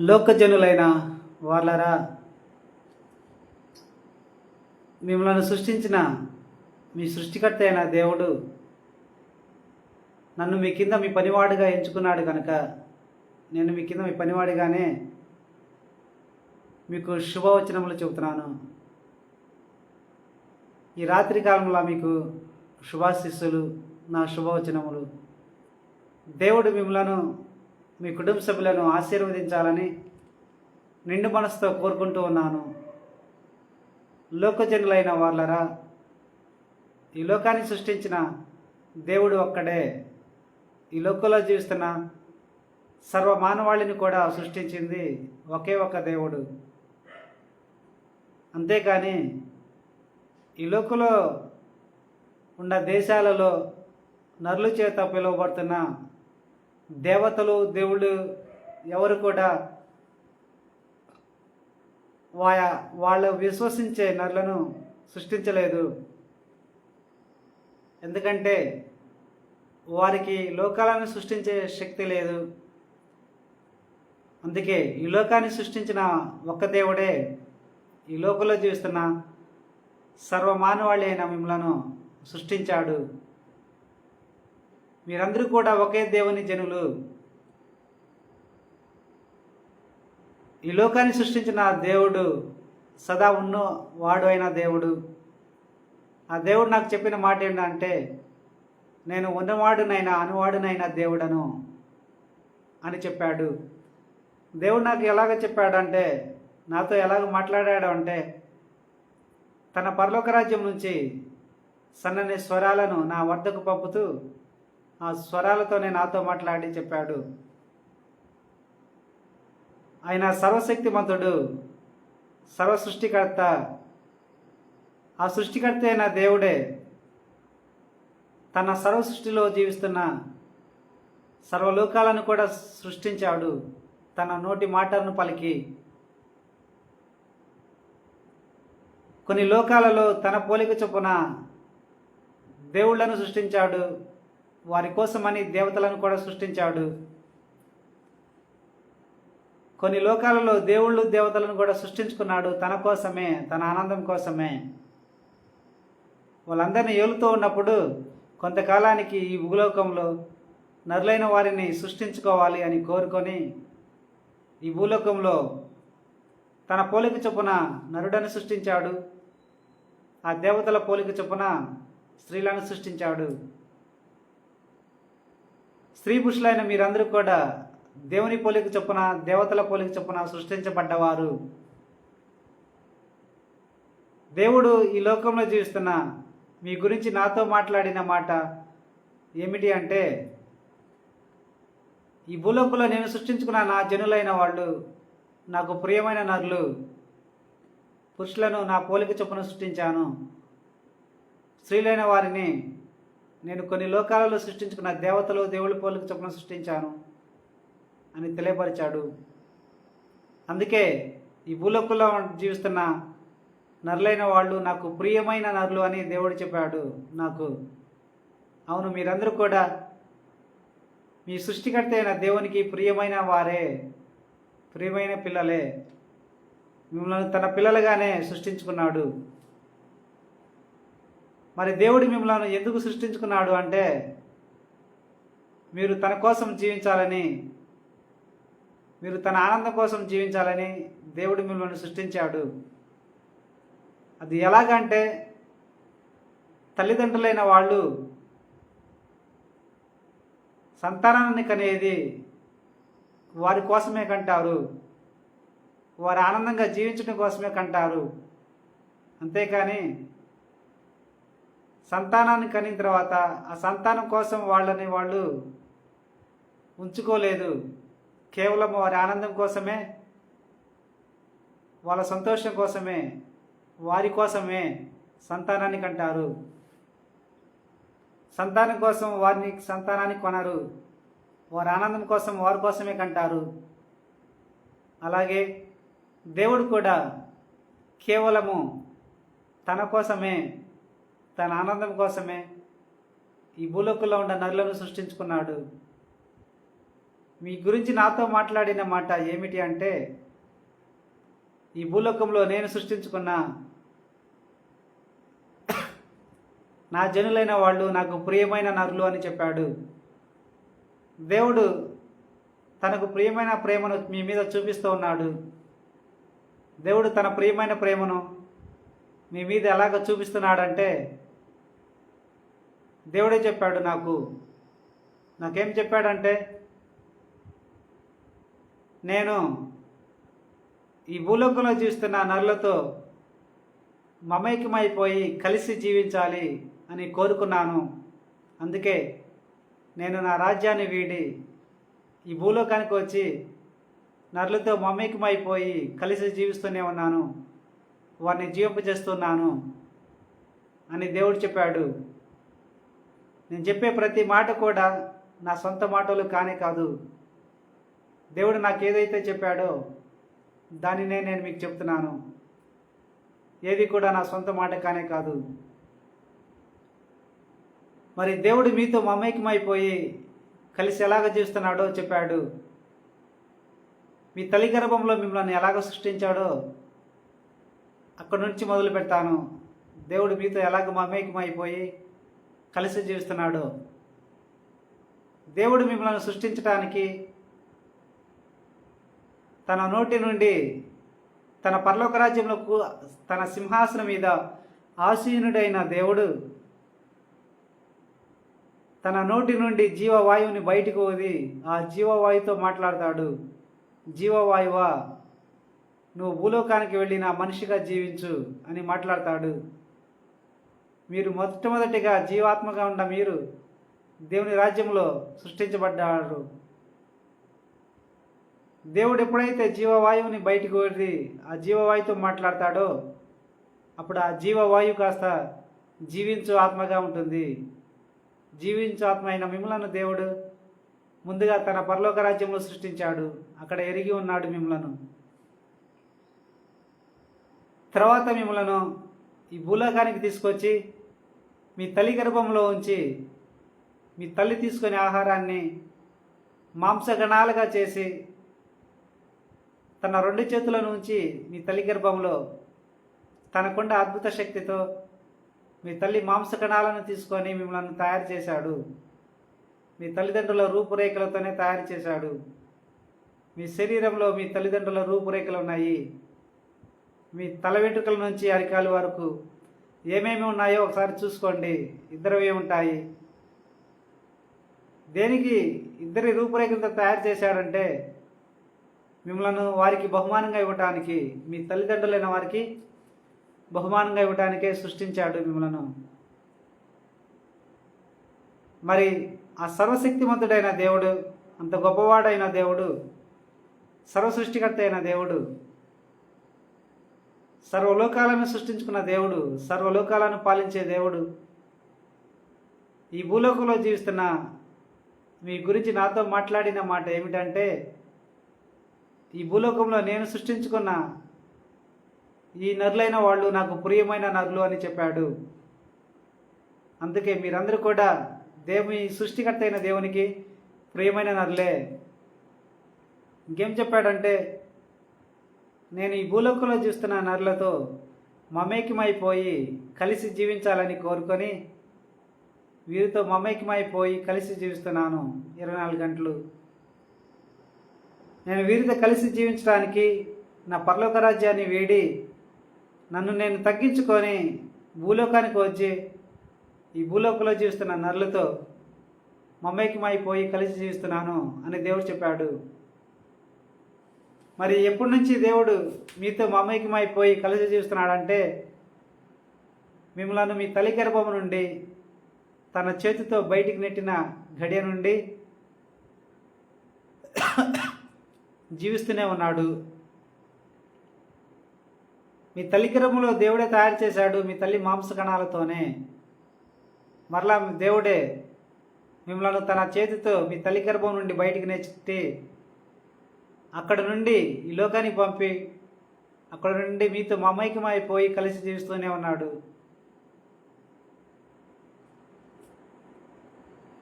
లోకజనులైన వాళ్ళరా. మిమ్మల్ని సృష్టించిన మీ సృష్టికర్త అయిన దేవుడు నన్ను మీ కింద మీ పనివాడిగా ఎంచుకున్నాడు కనుక నేను మీ కింద మీ పనివాడిగానే మీకు శుభవచనములు చెబుతున్నాను. ఈ రాత్రి కాలంలో మీకు శుభాశిస్సులు నా శుభవచనములు. దేవుడు మిమ్మలను మీ కుటుంబ సభ్యులను ఆశీర్వదించాలని నిండు మనసుతో కోరుకుంటూ ఉన్నాను. లోకజనులైన వాళ్ళరా ఈ లోకాన్ని సృష్టించిన దేవుడు ఒక్కడే. ఈ లోకంలో జీవిస్తున్న సర్వ మానవాళిని కూడా సృష్టించింది ఒకే ఒక దేవుడు. అంతేకాని ఈ లోకంలో ఉన్న దేశాలలో నరుల చేత పిలువబడుతున్న దేవతలు దేవుళ్ళు ఎవరు కూడా వా వాళ్ళు విశ్వసించే నరులను సృష్టించలేదు. ఎందుకంటే వారికి లోకాలను సృష్టించే శక్తి లేదు. అందుకే ఈ లోకాన్ని సృష్టించిన ఒక్క దేవుడే ఈ లోకంలో జీవిస్తున్న సర్వమానవాళి అయిన మిమ్మలను సృష్టించాడు. మీరందరూ కూడా ఒకే దేవుని జనులు. ఈ లోకాన్ని సృష్టించిన దేవుడు సదా ఉన్న వాడు అయిన దేవుడు. ఆ దేవుడు నాకు చెప్పిన మాట ఏంటంటే నేను ఉన్నవాడునైనా అనువాడునైనా దేవుడను అని చెప్పాడు. దేవుడు నాకు ఎలాగ చెప్పాడంటే నాతో ఎలాగ మాట్లాడాడు అంటే తన పరలోక రాజ్యం నుంచి సన్నని స్వరాలను నా వద్దకు పంపుతూ ఆ స్వరాలతోనే నాతో మాట్లాడి చెప్పాడు. ఆయన సర్వశక్తిమంతుడు సర్వ సృష్టికర్త ఆ సృష్టికర్త అయిన దేవుడే తన సర్వ సృష్టిలో జీవిస్తున్న సర్వలోకాలను కూడా సృష్టించాడు. తన నోటి మాటలను పలికి. కొన్ని లోకాలలో తన పోలిక చొప్పున దేవుళ్ళను సృష్టించాడు. వారి కోసమని దేవతలను కూడా సృష్టించాడు. కొన్ని లోకాలలో దేవుళ్ళు దేవతలను కూడా సృష్టించుకున్నాడు తన కోసమే తన ఆనందం కోసమే. వాళ్ళందరినీ ఏలుతూ ఉన్నప్పుడు కొంతకాలానికి ఈ భూలోకంలో నరులైన వారిని సృష్టించుకోవాలి అని కోరుకొని ఈ భూలోకంలో తన పోలిక చొప్పున నరుడని సృష్టించాడు. ఆ దేవతల పోలిక చొప్పున స్త్రీలను సృష్టించాడు. స్త్రీ పురుషులైన మీరందరూ కూడా దేవుని పోలిక చొప్పున దేవతల పోలిక చొప్పున సృష్టించబడ్డవారు. దేవుడు ఈ లోకంలో జీవిస్తున్న మీ గురించి నాతో మాట్లాడిన మాట ఏమిటి అంటే ఈ భూలోకంలో నేను సృష్టించుకున్న నా జనులైన వాళ్ళు నాకు ప్రియమైన నరులు పురుషులను నా పోలిక చొప్పున సృష్టించాను. స్త్రీలైన వారిని నేను కొన్ని లోకాలలో సృష్టించుకున్న దేవతలు దేవుడి పోలికి చొప్పున సృష్టించాను అని తెలియపరిచాడు. అందుకే ఈ భూలోకంలో జీవిస్తున్న నరులైన వాళ్ళు నాకు ప్రియమైన నరులు అని దేవుడు చెప్పాడు నాకు. అవును మీరందరూ కూడా మీ సృష్టికర్త అయిన దేవునికి ప్రియమైన వారే ప్రియమైన పిల్లలే. మిమ్మల్ని తన పిల్లలుగానే సృష్టించుకున్నాడు. మరి దేవుడు మిమ్మల్ని ఎందుకు సృష్టించుకున్నాడు అంటే మీరు తన కోసం జీవించాలని మీరు తన ఆనందం కోసం జీవించాలని దేవుడు మిమ్మల్ని సృష్టించాడు. అది ఎలాగంటే తల్లిదండ్రులైన వాళ్ళు సంతానాన్ని కనేది వారి కోసమే కంటారు వారు ఆనందంగా జీవించడం కోసమే కంటారు. అంతేకాని సంతానాన్ని కనిన తర్వాత ఆ సంతానం కోసం వాళ్ళని వాళ్ళు ఉంచుకోలేదు. కేవలం వారి ఆనందం కోసమే వాళ్ళ సంతోషం కోసమే వారి కోసమే సంతానాన్ని అంటారు సంతానం కోసం వారిని సంతానాన్ని కొనరు. వారి ఆనందం కోసం వారి కోసమే కంటారు. అలాగే దేవుడు కూడా కేవలము తన కోసమే తన ఆనందం కోసమే ఈ భూలోకంలో ఉన్న నరులను సృష్టించుకున్నాడు. మీ గురించి నాతో మాట్లాడిన మాట ఏమిటి అంటే ఈ భూలోకంలో నేను సృష్టించుకున్న నా జనులైన వాళ్ళు నాకు ప్రియమైన నరులు అని చెప్పాడు. దేవుడు తనకు ప్రియమైన ప్రేమను మీ మీద చూపిస్తూ ఉన్నాడు. దేవుడు తన ప్రియమైన ప్రేమను మీ మీద ఎలాగ చూపిస్తున్నాడంటే దేవుడే చెప్పాడు నాకు. నాకేం చెప్పాడంటే నేను ఈ భూలోకంలో జీవిస్తున్న నరులతో మమైక్యమైపోయి కలిసి జీవించాలి అని కోరుకున్నాను. అందుకే నేను నా రాజ్యాన్ని వీడి ఈ భూలోకానికి వచ్చి నరులతో మమైకమైపోయి కలిసి జీవిస్తూనే ఉన్నాను. వారిని జీవింపజేస్తున్నాను అని దేవుడు చెప్పాడు. నేను చెప్పే ప్రతి మాట కూడా నా సొంత మాటలు కానే కాదు. దేవుడు నాకు ఏదైతే చెప్పాడో దానినే నేను మీకు చెప్తున్నాను. ఏది కూడా నా సొంత మాట కానే కాదు. మరి దేవుడు మీతో మమైకమైపోయి కలిసి ఎలాగ జీవిస్తున్నాడో చెప్పాడు. మీ తల్లి గర్భంలో మిమ్మల్ని ఎలాగ సృష్టించాడో అక్కడి నుంచి మొదలు పెడతాను. దేవుడు మీతో ఎలాగ మమేకమైపోయి కలిసి జీవిస్తున్నాడు. దేవుడు మిమ్మల్ని సృష్టించడానికి తన నోటి నుండి తన పరలోక రాజ్యంలో తన సింహాసనం మీద ఆసీనుడైన దేవుడు తన నోటి నుండి జీవవాయువుని బయటికి వది ఆ జీవవాయువుతో మాట్లాడతాడు. జీవవాయువా నువ్వు భూలోకానికి వెళ్ళిన మనిషిగా జీవించు అని మాట్లాడతాడు. మీరు మొట్టమొదటిగా జీవాత్మగా ఉన్న మీరు దేవుని రాజ్యంలో సృష్టించబడ్డారు. దేవుడు ఎప్పుడైతే జీవవాయువుని బయటికి వెళ్ళి ఆ జీవవాయుతో మాట్లాడతాడో అప్పుడు ఆ జీవవాయువు కాస్త జీవించు ఆత్మగా ఉంటుంది. జీవించు ఆత్మ అయిన మిమ్మలను దేవుడు ముందుగా తన పరలోక రాజ్యంలో సృష్టించాడు. అక్కడ ఎరిగి ఉన్నాడు మిమ్మలను. తర్వాత మిమ్మలను ఈ భూలోకానికి తీసుకొచ్చి మీ తల్లి గర్భంలో ఉంచి మీ తల్లి తీసుకునే ఆహారాన్ని మాంసగణాలుగా చేసి తన రెండు చేతుల నుంచి మీ తల్లి గర్భంలో తనకుండ అద్భుత శక్తితో మీ తల్లి మాంసకణాలను తీసుకొని మిమ్మల్ని తయారు చేశాడు. మీ తల్లిదండ్రుల రూపురేఖలతోనే తయారు చేశాడు. మీ శరీరంలో మీ తల్లిదండ్రుల రూపురేఖలు ఉన్నాయి. మీ తల వెంట్రుకల నుంచి అరికాలు వరకు ఏమేమి ఉన్నాయో ఒకసారి చూసుకోండి. ఇద్దరివి ఉంటాయి. దేనికి ఇద్దరి రూపురేఖలతో తయారు చేశాడంటే మిమ్మల్ని వారికి బహుమానంగా ఇవ్వటానికి మీ తల్లిదండ్రులైన వారికి బహుమానంగా ఇవ్వటానికే సృష్టించాడు మిమ్మలను. మరి ఆ సర్వశక్తిమంతుడైన దేవుడు అంత గొప్పవాడైన దేవుడు సర్వసృష్టికర్త అయిన దేవుడు సర్వలోకాలను సృష్టించుకున్న దేవుడు సర్వలోకాలను పాలించే దేవుడు. ఈ భూలోకంలో జీవిస్తున్న మీ గురించి నాతో మాట్లాడిన మాట ఏమిటంటే ఈ భూలోకంలో నేను సృష్టించుకున్న ఈ నరులైన వాళ్ళు నాకు ప్రియమైన నరులు అని చెప్పాడు. అందుకే మీరందరూ కూడా దేవుని సృష్టికర్త అయిన దేవునికి ప్రియమైన నరులే. ఇంకేం చెప్పాడంటే నేను ఈ భూలోకంలో చూస్తున్న నరులతో మమేకమైపోయి కలిసి జీవించాలని కోరుకొని వీరితో మమేకమైపోయి కలిసి జీవిస్తున్నాను. ఇరవై నాలుగు గంటలు. నేను వీరితో కలిసి జీవించడానికి నా పరలోక రాజ్యాన్ని వేడి నన్ను నేను తగ్గించుకొని భూలోకానికి వచ్చి ఈ భూలోకంలో జీవిస్తున్న నరులతో మమేకమైపోయి కలిసి జీవిస్తున్నాను అని దేవుడు చెప్పాడు. మరి ఎప్పటి నుంచి దేవుడు మీతో మమైకమైపోయి కలిసి జీవిస్తున్నాడంటే మిమ్మల్ని మీ తల్లి గర్భం నుండి తన చేతితో బయటికి నెట్టిన గడియ నుండి జీవిస్తూనే ఉన్నాడు. మీ తల్లి గర్భంలో దేవుడే తయారు చేశాడు మీ తల్లి మాంస కణాలతోనే. మరలా దేవుడే మిమ్మల్ని తన చేతితో మీ తల్లి గర్భం నుండి బయటికి నెట్టి అక్కడ నుండి ఈ లోకానికి పంపి అక్కడ నుండి మీతో మమైకమైపోయి కలిసి జీవిస్తూనే ఉన్నాడు.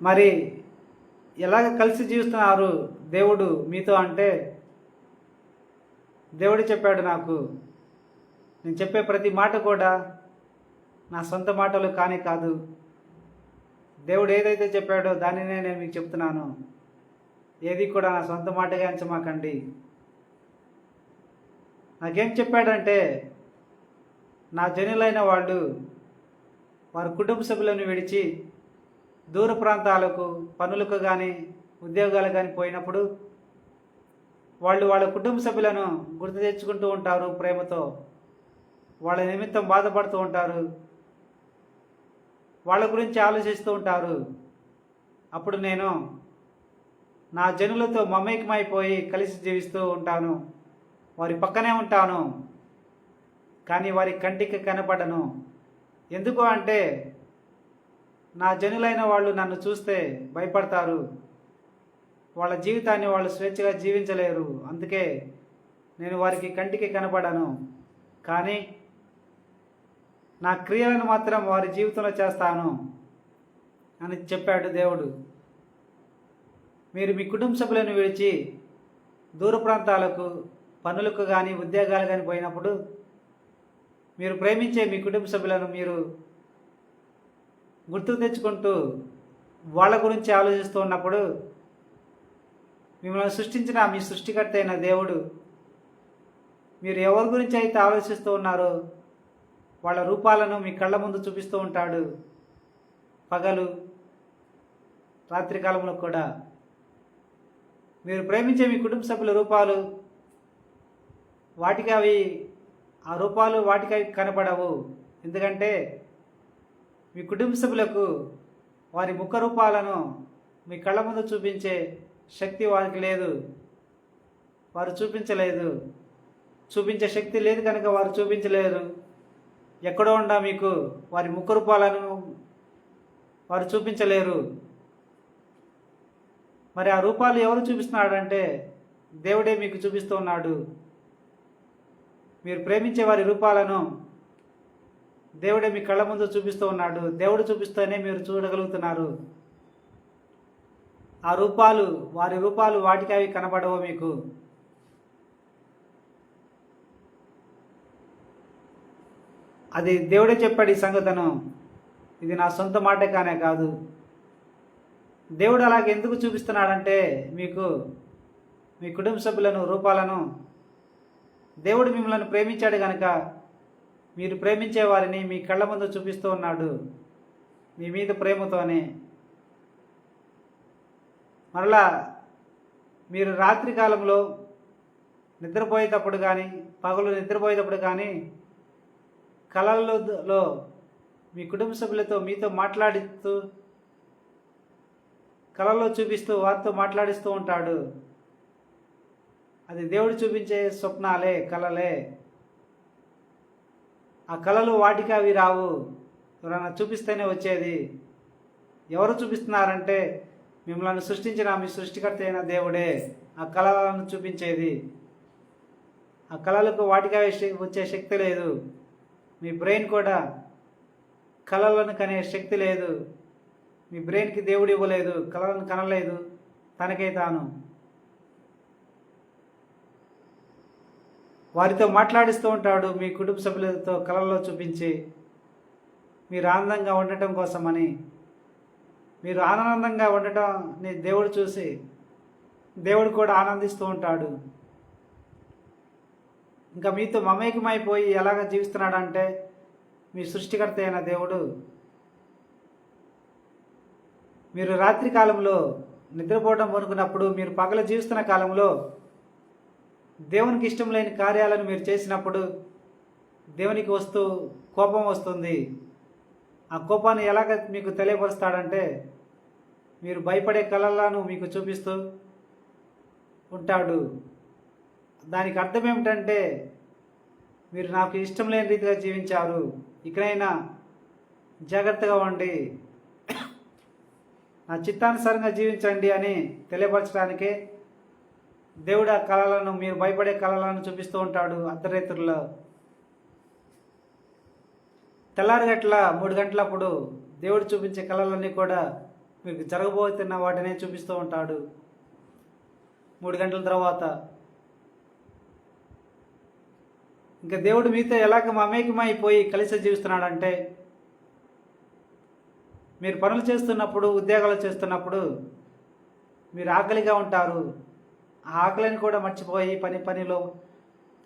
మరి ఎలాగ కలిసి జీవిస్తున్నారు దేవుడు మీతో అంటే? దేవుడు చెప్పాడు నాకు నేను చెప్పే ప్రతి మాట కూడా నా సొంత మాటలు కానీ కాదు. దేవుడు ఏదైతే చెప్పాడో దానినే నేను మీకు చెప్తున్నాను. ఏది కూడా నా సొంత మాటగా ఎంచమాకండి. నాకేం చెప్పాడంటే నా జనులైన వాళ్ళు వారి కుటుంబ సభ్యులను విడిచి దూర ప్రాంతాలకు పనులకు కానీ ఉద్యోగాలు కానీ పోయినప్పుడు వాళ్ళు వాళ్ళ కుటుంబ సభ్యులను గుర్తు తెచ్చుకుంటూ ఉంటారు ప్రేమతో. వాళ్ళ నిమిత్తం బాధపడుతూ ఉంటారు. వాళ్ళ గురించి ఆలోచిస్తూ ఉంటారు. అప్పుడు నేను నా జనులతో మమేకమైపోయి కలిసి జీవిస్తూ ఉంటాను. వారి పక్కనే ఉంటాను. కానీ వారి కంటికి కనపడను. ఎందుకు అంటే నా జనులైన వాళ్ళు నన్ను చూస్తే భయపడతారు. వాళ్ళ జీవితాన్ని వాళ్ళు స్వేచ్ఛగా జీవించలేరు. అందుకే నేను వారికి కంటికి కనపడను. కానీ నా క్రియలను మాత్రం వారి జీవితంలో చేస్తాను అని చెప్పాడు దేవుడు. మీరు మీ కుటుంబ సభ్యులను విడిచి దూర ప్రాంతాలకు పనులకు కానీ ఉద్యోగాలు కానీ పోయినప్పుడు మీరు ప్రేమించే మీ కుటుంబ సభ్యులను మీరు గుర్తు తెచ్చుకుంటూ వాళ్ళ గురించి ఆలోచిస్తూ ఉన్నప్పుడు మిమ్మల్ని సృష్టించిన మీ సృష్టికర్త అయిన దేవుడు మీరు ఎవరి గురించి అయితే ఆలోచిస్తూ ఉన్నారో వాళ్ళ రూపాలను మీ కళ్ళ ముందు చూపిస్తూ ఉంటాడు పగలు రాత్రికాలంలో కూడా. మీరు ప్రేమించే మీ కుటుంబ సభ్యుల రూపాలు వాటికి అవి ఆ రూపాలు వాటికి అవి కనపడవు. ఎందుకంటే మీ కుటుంబ సభ్యులకు వారి ముఖ రూపాలను మీ కళ్ళ ముందు చూపించే శక్తి వారికి లేదు. వారు చూపించలేదు. చూపించే శక్తి లేదు కనుక వారు చూపించలేరు. ఎక్కడో ఉండా మీకు వారి ముఖ రూపాలను వారు చూపించలేరు. మరి ఆ రూపాలు ఎవరు చూపిస్తున్నాడంటే దేవుడే మీకు చూపిస్తూ ఉన్నాడు. మీరు ప్రేమించే వారి రూపాలను దేవుడే మీ కళ్ళ ముందు చూపిస్తూ ఉన్నాడు. దేవుడు చూపిస్తూనే మీరు చూడగలుగుతున్నారు. ఆ రూపాలు వారి రూపాలు వాటికి అవి కనబడవు మీకు. అది దేవుడే చెప్పాడు ఈ సంగతను ఇది నా సొంత మాట కానే కాదు. దేవుడు అలాగే ఎందుకు చూపిస్తున్నాడంటే మీకు మీ కుటుంబ సభ్యులను రూపాలను దేవుడు మిమ్మల్ని ప్రేమించాడు కనుక మీరు ప్రేమించే వారిని మీ కళ్ళ ముందు చూపిస్తూ ఉన్నాడు మీ మీద ప్రేమతోనే. మరలా మీరు రాత్రి కాలంలో నిద్రపోయేటప్పుడు కానీ పగలు నిద్రపోయేటప్పుడు కానీ కళల్లో మీ కుటుంబ సభ్యులతో మీతో మాట్లాడుతూ కళల్లో చూపిస్తూ వారితో మాట్లాడిస్తూ ఉంటాడు. అది దేవుడు చూపించే స్వప్నాలే కళలే. ఆ కళలు వాటికి అవి రావు. ఎవరైనా చూపిస్తేనే వచ్చేది. ఎవరు చూపిస్తున్నారంటే మిమ్మల్ని సృష్టించిన మీ సృష్టికర్త అయిన దేవుడే ఆ కళలను చూపించేది. ఆ కళలకు వాటికి అవి వచ్చే శక్తి లేదు. మీ బ్రెయిన్ కూడా కళలను కనే శక్తి లేదు. మీ బ్రెయిన్కి దేవుడు ఇవ్వలేదు కలను కనలేదు తనకే తాను. వారితో మాట్లాడిస్తూ ఉంటాడు మీ కుటుంబ సభ్యులతో కళల్లో చూపించి మీరు ఆనందంగా ఉండటం కోసమని. మీరు ఆనందంగా ఉండటంని దేవుడు చూసి దేవుడు కూడా ఆనందిస్తూ ఉంటాడు. ఇంకా మీతో మమేకమైపోయి ఎలాగ జీవిస్తున్నాడంటే మీ సృష్టికర్త అయిన దేవుడు మీరు రాత్రి కాలంలో నిద్రపోవడం అనుకున్నప్పుడు మీరు పగల జీవిస్తున్న కాలంలో దేవునికి ఇష్టం లేని కార్యాలను మీరు చేసినప్పుడు దేవునికి వస్తూ కోపం వస్తుంది. ఆ కోపాన్ని ఎలాగ మీకు తెలియపరుస్తాడంటే మీరు భయపడే కళలను మీకు చూపిస్తూ ఉంటాడు. దానికి అర్థం ఏమిటంటే మీరు నాకు ఇష్టం లేని రీతిగా జీవించారు. ఇకనైనా జాగ్రత్తగా ఉండి నా చిత్తానుసారంగా జీవించండి అని తెలియపరచడానికే దేవుడు ఆ కళలను మీరు భయపడే కళలను చూపిస్తూ ఉంటాడు అర్ధరేతుల్లో తెల్లారి గంటల మూడు గంటలప్పుడు దేవుడు చూపించే కళలన్నీ కూడా మీకు జరగబోతున్న వాటినే చూపిస్తూ ఉంటాడు. మూడు గంటల తర్వాత ఇంకా దేవుడు మీతో ఎలాగ మమేకమైపోయి కలిసి జీవిస్తున్నాడంటే మీరు పనులు చేస్తున్నప్పుడు ఉద్యోగాలు చేస్తున్నప్పుడు మీరు ఆకలిగా ఉంటారు. ఆ ఆకలిని కూడా మర్చిపోయి పని పనిలో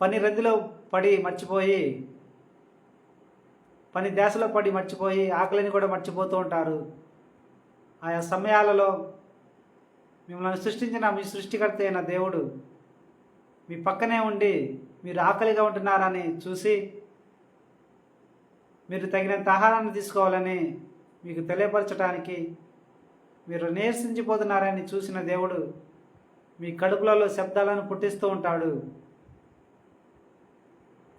పని రద్దీలో పడి మర్చిపోయి పని దేశలో పడి మర్చిపోయి ఆకలిని కూడా మర్చిపోతూ ఉంటారు. ఆయా సమయాలలో మిమ్మల్ని సృష్టించిన మీ సృష్టికర్త అయిన దేవుడు మీ పక్కనే ఉండి మీరు ఆకలిగా ఉంటున్నారని చూసి మీరు తగినంత ఆహారాన్ని తీసుకోవాలని మీకు తెలియపరచడానికి మీరు నీరసించిపోతున్నారని చూసిన దేవుడు మీ కడుపులలో శబ్దాలను పుట్టిస్తూ ఉంటాడు.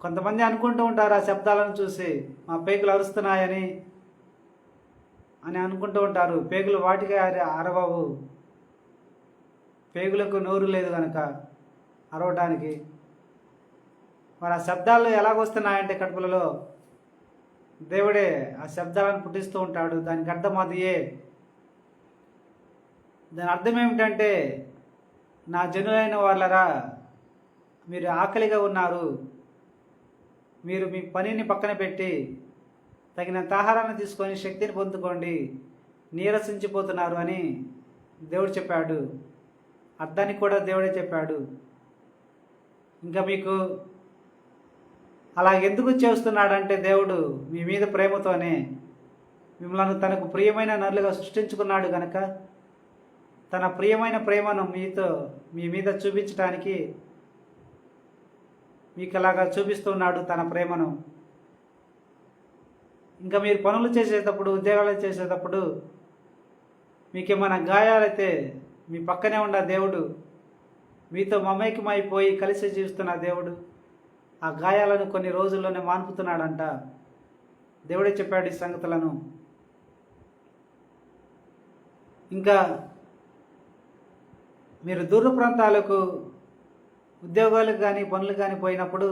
కొంతమంది అనుకుంటూ ఉంటారు ఆ శబ్దాలను చూసి మా పేగులు అరుస్తున్నాయని అని అనుకుంటూ ఉంటారు. పేగులు వాటికి అరవవు. పేగులకు నోరు లేదు కనుక అరవటానికి. మరి ఆ శబ్దాలు ఎలాగొస్తున్నాయంటే కడుపులలో? దేవుడే ఆ శబ్దాలను పుట్టిస్తూ ఉంటాడు. దానికి అర్థం అదియే దాని అర్థం ఏమిటంటే నా జనులైన వాళ్ళరా మీరు ఆకలిగా ఉన్నారు. మీరు మీ పనిని పక్కన పెట్టి తగినంత ఆహారాన్ని తీసుకొని శక్తిని పొందుకోండి. నీరసించిపోతున్నారు అని దేవుడు చెప్పాడు. అర్థానికి కూడా దేవుడే చెప్పాడు. ఇంకా మీకు అలా ఎందుకు చేస్తున్నాడంటే దేవుడు మీ మీద ప్రేమతోనే మిమ్మల్ని తనకు ప్రియమైన నరులుగా సృష్టించుకున్నాడు గనక తన ప్రియమైన ప్రేమను మీతో మీ మీద చూపించడానికి మీకు అలాగా చూపిస్తున్నాడు తన ప్రేమను. ఇంకా మీరు పనులు చేసేటప్పుడు ఉద్యోగాలు చేసేటప్పుడు మీకేమైనా గాయాలైతే మీ పక్కనే ఉన్న దేవుడు మీతో మమైకమైపోయి కలిసి జీవిస్తున్న దేవుడు ఆ గాయాలను కొన్ని రోజుల్లోనే మాన్పుతున్నాడంట. దేవుడే చెప్పాడు ఈ సంగతులను. ఇంకా మీరు దూర ప్రాంతాలకు ఉద్యోగాలకు కానీ పనులు కానీ పోయినప్పుడు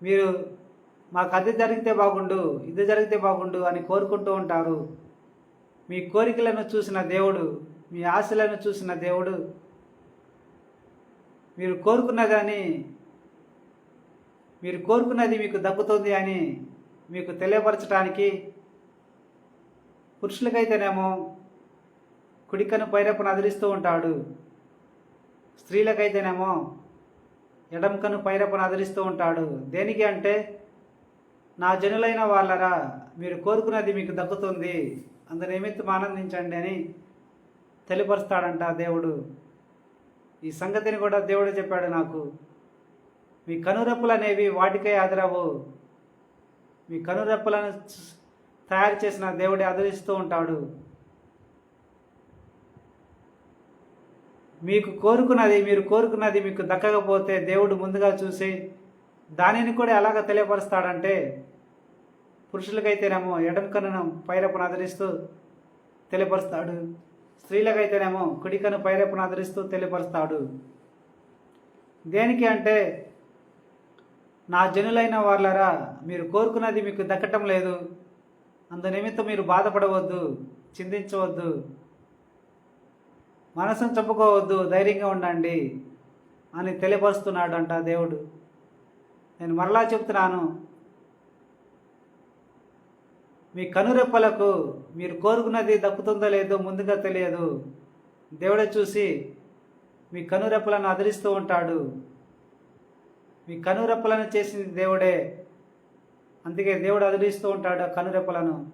మీరు మాకు అది జరిగితే బాగుండు ఇది జరిగితే బాగుండు అని కోరుకుంటూ ఉంటారు. మీ కోరికలను చూసిన దేవుడు మీ ఆశలను చూసిన దేవుడు మీరు కోరుకున్న కానీ మీరు కోరుకున్నది మీకు దక్కుతుంది అని మీకు తెలియపరచడానికి పురుషులకైతేనేమో కుడికను పైరపును అదిలిస్తూ ఉంటాడు. స్త్రీలకైతేనేమో ఎడంకను పైరపును అదిలిస్తూ ఉంటాడు. దేనికి అంటే నా జనులైన వాళ్ళరా మీరు కోరుకున్నది మీకు దక్కుతుంది. అందు నిమిత్తం ఆనందించండి అని తెలియపరుస్తాడంట దేవుడు. ఈ సంగతిని కూడా దేవుడు చెప్పాడు నాకు. మీ కనురెప్పులు అనేవి వాటికే అదరవు మీ కనురెప్పులను తయారు చేసిన దేవుడే ఆదరిస్తూ ఉంటాడు. మీకు కోరుకున్నది మీరు కోరుకున్నది మీకు దక్కకపోతే దేవుడు ముందుగా చూసి దానిని కూడా ఎలాగ తెలియపరుస్తాడంటే పురుషులకైతేనేమో ఎడం కన్నును పైరపును ఆదరిస్తూ తెలియపరుస్తాడు. స్త్రీలకైతేనేమో కుడికను పైరపును ఆదరిస్తూ తెలియపరుస్తాడు. దేనికి అంటే నా జనులైన వాళ్ళరా మీరు కోరుకున్నది మీకు దక్కటం లేదు. అందు నిమిత్తం మీరు బాధపడవద్దు చింతించవద్దు. మనసును చంపుకోవద్దు ధైర్యంగా ఉండండి అని తెలియపరుస్తున్నాడు అంట దేవుడు. నేను మరలా చెప్తున్నాను మీ కనురెప్పలకు మీరు కోరుకున్నది దక్కుతుందో లేదో ముందుగా తెలియదు. దేవుడే చూసి మీ కనురెప్పలను అదిరిస్తూ ఉంటాడు. మీ కనురెప్పలను చేసింది దేవుడే. అందుకే దేవుడు అదిలిస్తూ ఉంటాడు ఆ కనురెప్పలను.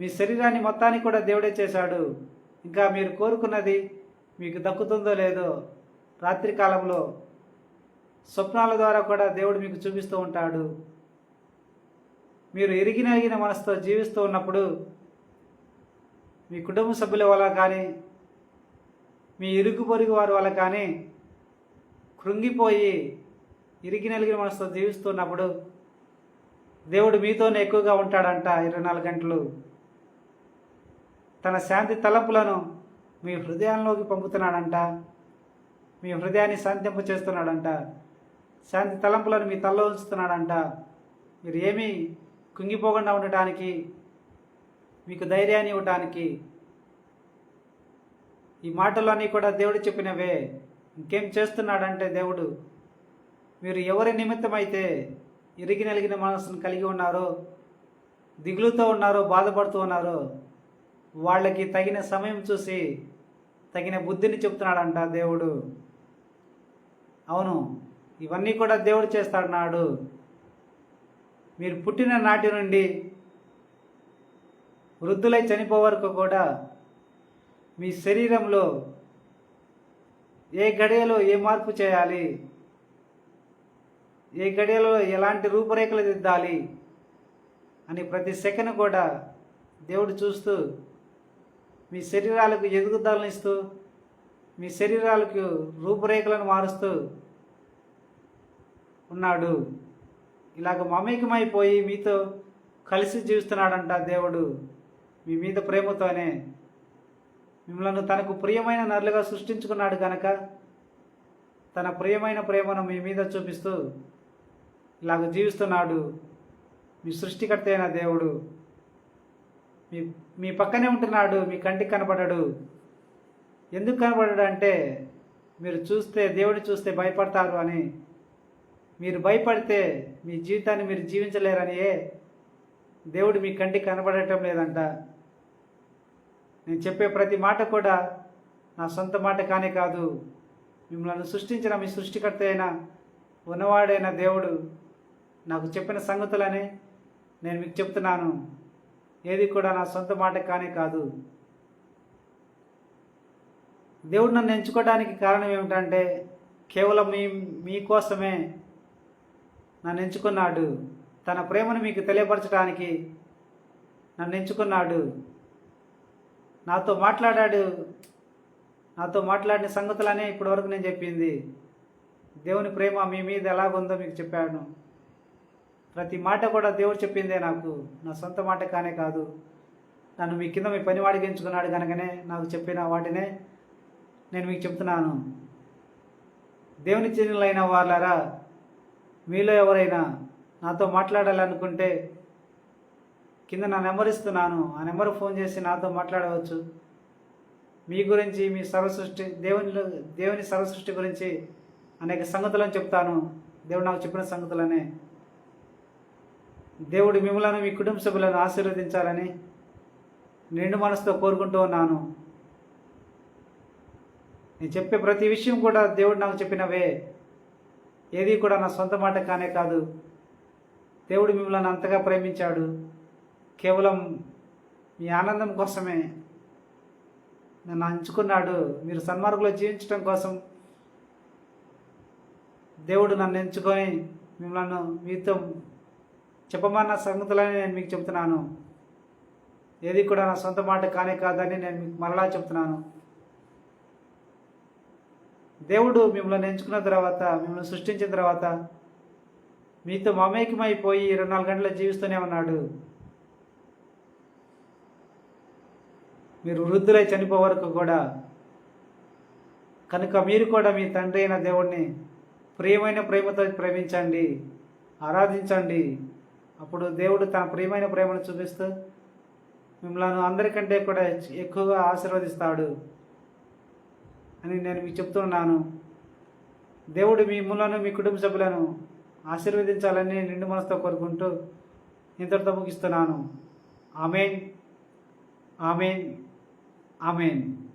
మీ శరీరాన్ని మొత్తాన్ని కూడా దేవుడే చేశాడు. ఇంకా మీరు కోరుకున్నది మీకు దక్కుతుందో లేదో రాత్రి కాలంలో స్వప్నాల ద్వారా కూడా దేవుడు మీకు చూపిస్తూ ఉంటాడు. మీరు ఎరిగిన మనసుతో జీవిస్తూ ఉన్నప్పుడు మీ కుటుంబ సభ్యుల వల్ల కానీ మీ ఇరుగు పొరుగు వారి వల్ల కానీ కృంగిపోయి ఇరిగి నలిగిన మనసుతో జీవిస్తున్నప్పుడు దేవుడు మీతోనే ఎక్కువగా ఉంటాడంట ఇరవై నాలుగు గంటలు. తన శాంతి తలంపులను మీ హృదయంలోకి పంపుతున్నాడంట. మీ హృదయాన్ని శాంతింపు చేస్తున్నాడంట. శాంతి తలంపులను మీ తలలో ఉంచుతున్నాడంట. మీరు ఏమీ కుంగిపోకుండా ఉండటానికి మీకు ధైర్యాన్ని ఇవ్వటానికి ఈ మాటలన్నీ కూడా దేవుడు చెప్పినవే. ఇంకేం చేస్తున్నాడంటే దేవుడు మీరు ఎవరి నిమిత్తమైతే ఇరిగి నలిగిన మనసును కలిగి ఉన్నారో దిగులుతో ఉన్నారో బాధపడుతూ ఉన్నారో వాళ్ళకి తగిన సమయం చూసి తగిన బుద్ధిని చెప్తున్నాడంట దేవుడు. అవును ఇవన్నీ కూడా దేవుడు చేస్తాడు మీరు పుట్టిన నాటి నుండి వృద్ధులై చనిపో వరకు కూడా మీ శరీరంలో ఏ గడియలో ఏ మార్పు చేయాలి? ఏ గడియలో ఎలాంటి రూపురేఖలు దిద్దాలి? అని ప్రతి సెకండ్ కూడా దేవుడు చూస్తూ మీ శరీరాలకు ఎదుగుదలను ఇస్తూ మీ శరీరాలకు రూపురేఖలను మారుస్తూ ఉన్నాడు. ఇలాగ మమేకమైపోయి మీతో కలిసి జీవిస్తున్నాడంట దేవుడు. మీ మీద ప్రేమతోనే మిమ్మల్ని తనకు ప్రియమైన నరులుగా సృష్టించుకున్నాడు కనుక తన ప్రియమైన ప్రేమను మీ మీద చూపిస్తూ ఇలాగ జీవిస్తున్నాడు. మీ సృష్టికర్త అయిన దేవుడు. మీ మీ పక్కనే ఉంటున్నాడు మీ కంటికి కనపడడు ఎందుకు కనపడడు అంటే మీరు చూస్తే దేవుడు చూస్తే భయపడతారు అని. మీరు భయపడితే మీ జీవితాన్ని మీరు జీవించలేరనియే దేవుడు మీ కంటికి కనపడటం లేదంట. నేను చెప్పే ప్రతి మాట కూడా నా సొంత మాట కానే కాదు. మిమ్మల్ని సృష్టించిన మీ సృష్టికర్త అయిన ఉన్నవాడైన దేవుడు నాకు చెప్పిన సంగతులనే నేను మీకు చెప్తున్నాను. ఏది కూడా నా సొంత మాట కానే కాదు. దేవుడు నన్ను ఎంచుకోవడానికి కారణం ఏమిటంటే కేవలం మీ మీకోసమే నన్ను ఎంచుకున్నాడు. తన ప్రేమను మీకు తెలియపరచడానికి నన్ను ఎంచుకున్నాడు. నాతో మాట్లాడాడు. నాతో మాట్లాడిన సంగతులనే ఇప్పటివరకు నేను చెప్పింది. దేవుని ప్రేమ మీ మీద ఎలాగుందో మీకు చెప్పాను. ప్రతి మాట కూడా దేవుడు చెప్పిందే నాకు. నా సొంత మాట కానే కాదు. నన్ను మీ కింద మీ పని వాడిగించుకున్నాడు కనుకనే నాకు చెప్పిన వాటినే నేను మీకు చెప్తున్నాను. దేవుని చిన్నలైన వాళ్ళారా మీలో ఎవరైనా నాతో మాట్లాడాలనుకుంటే కింద నా నెంబర్ ఇస్తున్నాను. ఆ నెంబర్ ఫోన్ చేసి నాతో మాట్లాడవచ్చు. మీ గురించి మీ సర్వసృష్టి దేవుని దేవుని సర్వసృష్టి గురించి అనేక సంగతులను చెప్తాను. దేవుడు నాకు చెప్పిన సంగతులనే. దేవుడు మిమ్మలను మీ కుటుంబ సభ్యులను ఆశీర్వదించాలని నిండు మనసుతో కోరుకుంటూ ఉన్నాను. నేను చెప్పే ప్రతి విషయం కూడా దేవుడు నాకు చెప్పినవే. ఏది కూడా నా సొంత మాట కానే కాదు. దేవుడు మిమ్మల్ని అంతగా ప్రేమించాడు. కేవలం మీ ఆనందం కోసమే నన్ను ఎంచుకున్నాడు మీరు సన్మార్గంలో జీవించడం కోసం దేవుడు నన్ను ఎంచుకొని మిమ్మల్ని మీతో చెప్పమన్న సంగతులని నేను మీకు చెప్తున్నాను ఏది కూడా నా సొంత మాట కానే కాదని నేను మీకు మరలా చెప్తున్నాను దేవుడు మిమ్మల్ని ఎంచుకున్న తర్వాత మిమ్మల్ని సృష్టించిన తర్వాత మీతో మమేకమైపోయి ఇరవై నాలుగు గంటలు జీవిస్తూనే ఉన్నాడు. మీరు వృద్ధులై చనిపో వరకు కూడా కనుక మీరు కూడా మీ తండ్రి అయిన దేవుణ్ణి ప్రియమైన ప్రేమతో ప్రేమించండి ఆరాధించండి. అప్పుడు దేవుడు తన ప్రియమైన ప్రేమను చూపిస్తూ మిమ్మల్ని అందరికంటే కూడా ఎక్కువగా ఆశీర్వదిస్తాడు అని నేను మీకు చెప్తున్నాను. దేవుడు మిమ్మల్ని మీ కుటుంబ సభ్యులను ఆశీర్వదించాలని నిండు మనసుతో కోరుకుంటూ ఇంతటితో ముగిస్తున్నాను. ఆమెన్. ఆమెన్. Amen.